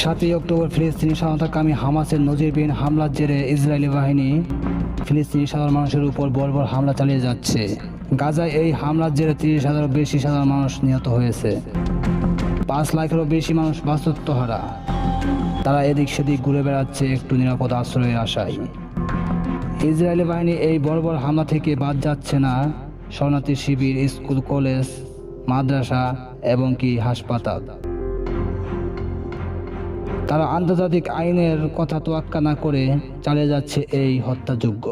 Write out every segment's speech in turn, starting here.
সাতই অক্টোবর ফিলিস্তিনি স্বাধীনতাকামী হামাসের নজিরবিহীন হামলার জেরে ইসরায়েলি বাহিনী ফিলিস্তিনি সাধারণ মানুষের উপর বর্বর হামলা চালিয়ে যাচ্ছে। গাজায় এই হামলার জেরে তিরিশ হাজারও বেশি সাধারণ মানুষ নিহত হয়েছে। পাঁচ লাখেরও বেশি মানুষ বাস্তুত্বহারা তারা এদিক সেদিক ঘুরে বেড়াচ্ছে একটু নিরাপদ আশ্রয়ের আশায়। ইসরায়েলি বাহিনী এই বর্বর হামলা থেকে বাদ যাচ্ছে না। শরণার্থী শিবির, স্কুল, কলেজ, মাদ্রাসা এবং কি হাসপাতাল। তারা আন্তর্জাতিক আইনের কথা তোয়াক্কা না করে চালিয়ে যাচ্ছে এই হত্যাযোগ্য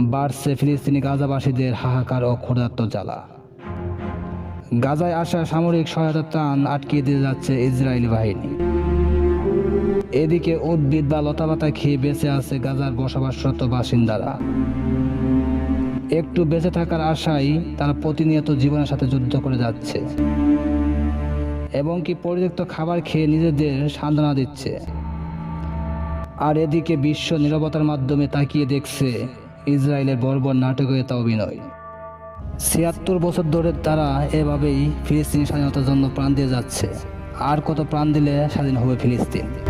বাড়ছে ফিলিস্তিনি গাজাবাসীদের হাহাকার ও ক্ষুধার্ত জ্বালা। গাজায় আসা সামরিক সহায়তা ত্রাণ আটকিয়ে দিয়ে যাচ্ছে ইসরায়েলি বাহিনী। এদিকে উদ্ভিদ বা লতাপাতা খেয়ে বেঁচে আছে গাজার বসবাসরত বাসিন্দারা। একটু বেঁচে থাকার আশায় তারা প্রতিনিয়ত জীবনের সাথে যুদ্ধ করে যাচ্ছে। এবং কি পরিত্যক্ত খাবার খেয়ে নিজেদের সান্ত্বনা দিচ্ছে। আর এদিকে বিশ্ব নিরবতার মাধ্যমে তাকিয়ে দেখছে ইসরায়েলের বর্বর নাটকীয়তা অভিনয়। ছিয়াত্তর বছর ধরে তারা এভাবেই ফিলিস্তিনি স্বাধীনতার জন্য প্রাণ দিয়ে যাচ্ছে। আর কত প্রাণ দিলে স্বাধীন হবে ফিলিস্তিন?